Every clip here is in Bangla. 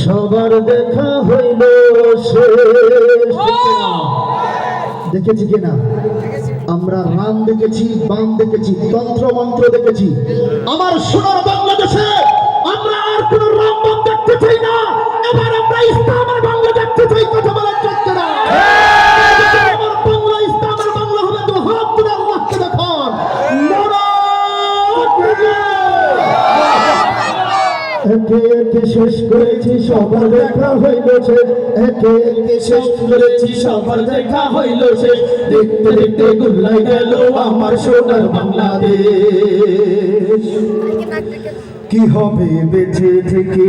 সবার দেখা হইল দেখেছি কিনা আমরা রাম দেখেছি বাম দেখেছি তন্ত্র মন্ত্র দেখেছি। আমার সোনার বাংলাদেশে আমরা আর কোন রাম বাম দেখতে চাই না। এবার একে একে শেষ করেছি সবার দেখা হইল শেষ একে একে শেষ করেছি সবার দেখা হইল শেষ দেখতে দেখতে গুল্লাই গেল আমার সোনার বাংলাদেশ। কি হবে বেঁচে থেকে?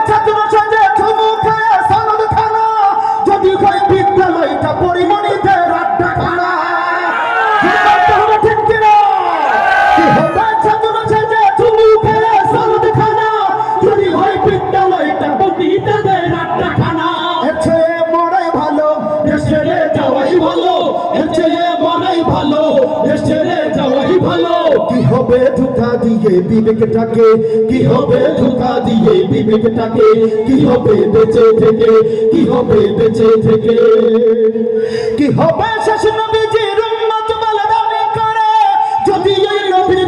ছেড়ে যাওয়াই ভালো। কি হবে ধোকা দিয়ে বিবেকটাকে? কি হবে ধোকা দিয়ে বিবেকটাকে? কি হবে বেঁচে থেকে? কি হবে বেঁচে থেকে? কি হবে শেষ নবীজির উম্মত বলে করে? যদি এই নবীর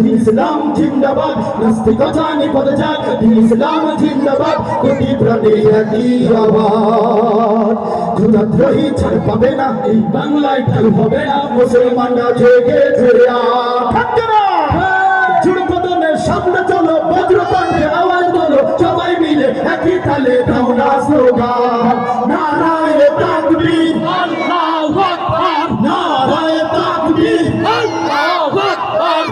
দিন ইসলাম, জিন্দাবাদ। নাস্তিকতা নিপদ যাক। দিন ইসলাম, জিন্দাবাদ। কোটি প্রাণে একই আওয়াজ। ক্ষুদাদ্রোহী ছাড় পাবে না, এই বাংলায় ঢাল হবে না। মুসলমানরা জেগে জেগে থাকবে না জুড় কদমের সামনে চলো, বজ্রকণ্ঠে আওয়াজ বলো সবাই মিলে একই তালে দাও না স্লোগান। নারায় তাকবীর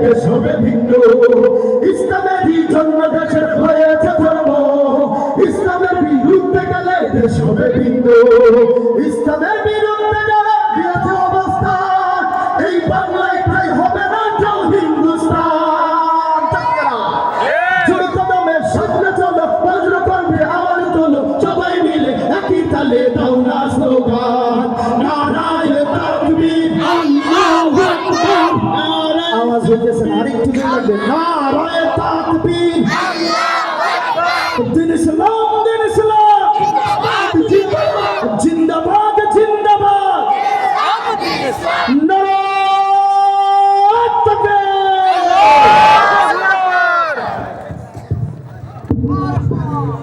বিরুদ্ধে সবে ভিন্ন। ইসলামের জন্ম দেশের হয়েছে ধর্ম। ইসলামের বিরুদ্ধে গেলে দেশ হবে ভিন্ন। ইসলামের